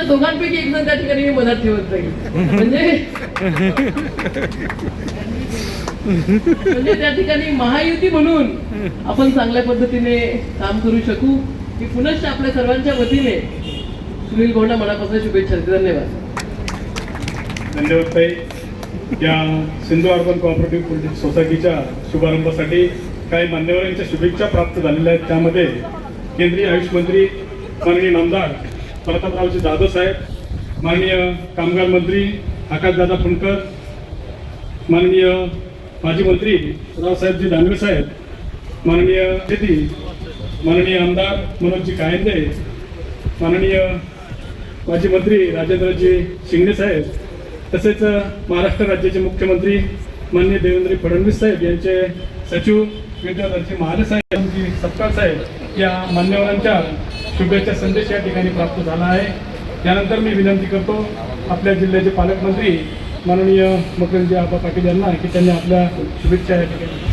तुमच्या दोघांपैकी एक जण त्या ठिकाणी मी मनात ठेवत जाईल म्हणजे म्हणजे त्या ठिकाणी महायुती म्हणून आपण चांगल्या पद्धतीने काम करू शकू. की पुनश्च आपल्या सर्वांच्या वतीने सुनील गौंडा मनापासून शुभेच्छा धन्यवाद. धन्यवाद ताई. या सिंधू अर्बन कोऑपरेटिव्ह पोलिटिक सोसायटीच्या शुभारंभासाठी काही मान्यवरांच्या शुभेच्छा प्राप्त झालेल्या आहेत. त्यामध्ये केंद्रीय आयुष मंत्री माननीय नामदार प्रतापरावजी जाधव साहेब माननीय कामगार मंत्री आकाशदादा फुंडकर माननीय माजी मंत्री रावसाहेबजी दानवे साहेब माननीय शेती माननीय आमदार मनोजजी कायंदे माननीय माजी मंत्री राजेंद्रजी शिंगणे साहेब तसेच महाराष्ट्र राज्याचे मुख्यमंत्री माननीय देवेंद्र फडणवीस साहेब यांचे सचिव विद्याधरजी महाले साहेब यांची सत्कार साहेब या मान्यवरांच्या शुभेच्छा संदेश या ठिकाणी प्राप्त झाला आहे. त्यानंतर मी विनंती करतो आपल्या जिल्ह्याचे पालकमंत्री माननीय मकरंजी आबा पाटील यांना की त्यांनी आपल्या शुभेच्छा या ठिकाणी